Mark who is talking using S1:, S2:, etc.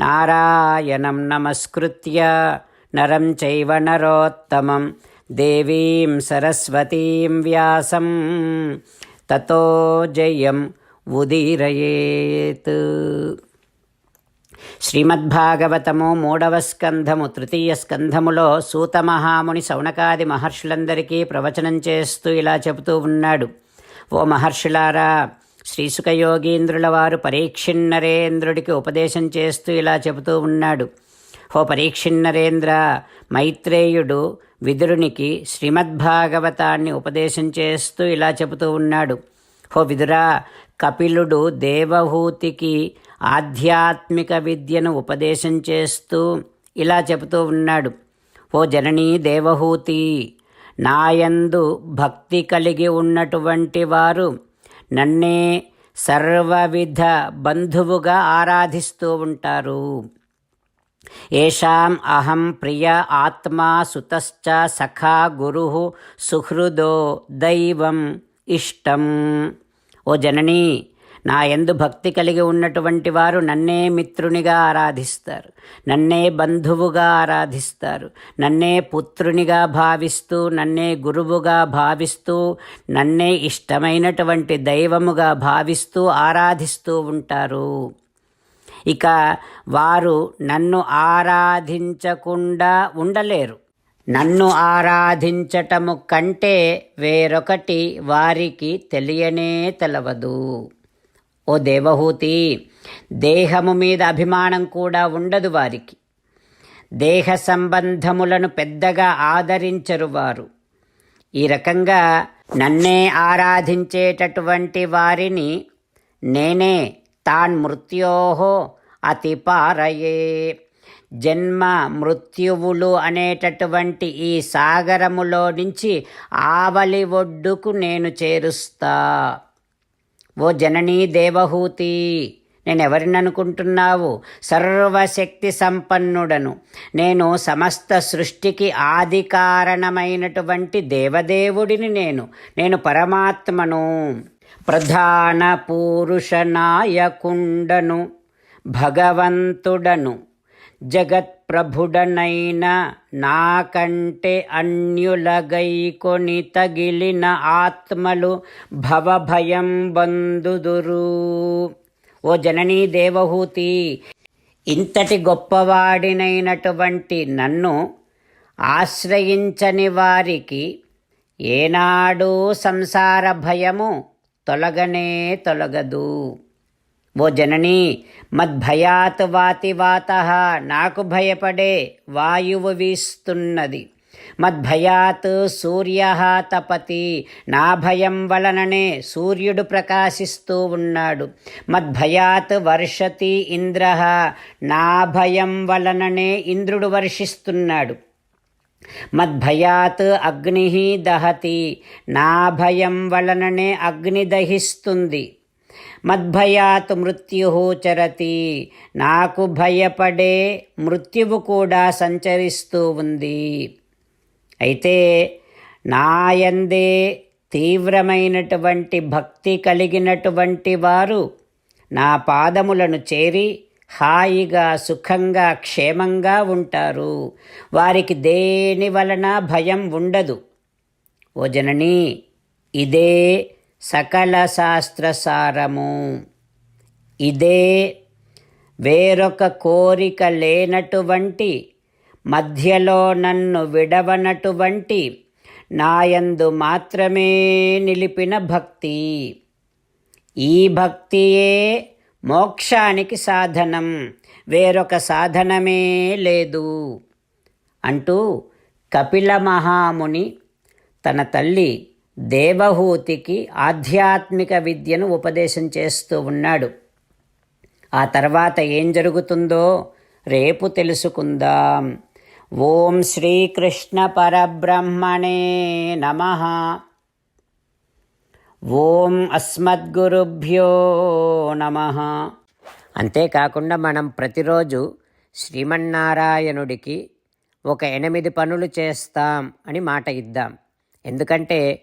S1: నారాయణం నమస్కృత్య నరం చైవ నరోత్తమం దేవీం సరస్వతీం వ్యాసం తతో జయం ఉదీరయేత్ శ్రీమద్భాగవతము మూడవ స్కంధము తృతీయ స్కంధములో సూతమహాముని సౌనకాది మహర్షులందరికీ ప్రవచనం చేస్తూ ఇలా చెబుతూ ఉన్నాడు. ఓ మహర్షులారా శ్రీసుఖయోగీంద్రుల వారు పరీక్షిన్నరేంద్రుడికి ఉపదేశం చేస్తూ ఇలా చెబుతూ ఉన్నాడు. ఓ పరీక్షిన్నరేంద్ర మైత్రేయుడు విదురునికి శ్రీమద్భాగవతాన్ని ఉపదేశం చేస్తూ ఇలా చెబుతూ ఉన్నాడు. ఓ విదురా కపిలుడు దేవహూతికి ఆధ్యాత్మిక విద్యను ఉపదేశం చేస్తూ ఇలా చెబుతూ ఉన్నాడు. ఓ జననీ దేవహూతి నాయందు భక్తి కలిగి ఉన్నటువంటి వారు నన్నే సర్వవిధ బంధువుగా ఆరాధిస్తూ ఉంటారు. ఏషాం అహం ప్రియ ఆత్మా సుతశ్చ సఖా గురు సుహృదో దైవం ఇష్టం. ఓ జననీ నా ఎందు భక్తి కలిగి ఉన్నటువంటి వారు నన్నే మిత్రునిగా ఆరాధిస్తారు. నన్నే బంధువుగా ఆరాధిస్తారు. నన్నే పుత్రునిగా భావిస్తూ నన్నే గురువుగా భావిస్తూ నన్నే ఇష్టమైనటువంటి దైవముగా భావిస్తూ ఆరాధిస్తూ ఉంటారు. ఇక వారు నన్ను ఆరాధించకుండా ఉండలేరు. నన్ను ఆరాధించటము కంటే వేరొకటి వారికి తెలియనే తెలవదు. ఓ దేవహూతి దేహము మీద అభిమానం కూడా ఉండదు వారికి. దేహ సంబంధములను పెద్దగా ఆదరించరు వారు. ఈ రకంగా నన్నే ఆరాధించేటటువంటి వారిని నేనే తాన్ మృత్యోహో అతిపారయే జన్మ మృత్యువులు అనేటటువంటి ఈ సాగరములో నుంచి ఆవలి ఒడ్డుకు నేను చేరుస్తా. ఓ జననీ దేవహూతి నేను అనుకుంటున్నావు సర్వశక్తి సంపన్నుడను. నేను సమస్త సృష్టికి ఆది కారణమైనటువంటి దేవదేవుడిని నేను. నేను పరమాత్మను. ప్రధాన పురుష నాయకుండను. భగవంతుడను. ప్రభుడనైన నాకంటే అన్యులగైకొని తగిలిన ఆత్మలు భవభయం బందుదురు. ఓ జననీ దేవహూతి ఇంతటి గొప్పవాడినైనటువంటి నన్ను ఆశ్రయించని వారికి ఏనాడూ సంసార భయము తొలగనే తొలగదు. ఓ జననీ మద్భయాత్ వాతి వాత నాకు భయపడే వాయువు వీస్తున్నది. మద్భయాత్ సూర్య తపతి నా భయం వలననే సూర్యుడు ప్రకాశిస్తూ ఉన్నాడు. మద్భయాత్ వర్షతి ఇంద్ర నా భయం వలననే ఇంద్రుడు వర్షిస్తున్నాడు. మద్భయాత్ అగ్ని దహతి నా భయం వలననే అగ్ని దహిస్తుంది. మద్భయాత్ మృత్యు చరతి. నాకు భయపడే మృత్యువు కూడా సంచరిస్తూ ఉంది. అయితే నాయందే తీవ్రమైనటువంటి భక్తి కలిగినటువంటి వారు నా పాదములను చేరి హాయిగా సుఖంగా క్షేమంగా ఉంటారు. వారికి దేని వలన భయం ఉండదు? ఓ జననీ ఇదే సకల శాస్త్రసారము ఇదే వేరొక కోరిక లేనటువంటి మధ్యలో నన్ను విడవనటువంటి నాయందు మాత్రమే నిలిపిన భక్తి. ఈ భక్తియే మోక్షానికి సాధనం వేరొక సాధనమే లేదు. అంటూ కపిల మహాముని తన తల్లి దేవహూతికి ఆధ్యాత్మిక విద్యను ఉపదేశం చేస్తూ ఉన్నాడు. ఆ తర్వాత ఏం జరుగుతుందో రేపు తెలుసుకుందాం. ఓం శ్రీకృష్ణ పరబ్రహ్మణే నమ. ఓం అస్మద్గురుభ్యో నమ. అంతేకాకుండా మనం ప్రతిరోజు శ్రీమన్నారాయణుడికి ఒక ఎనిమిది పనులు చేస్తాం అని మాట ఇద్దాం. ఎందుకంటే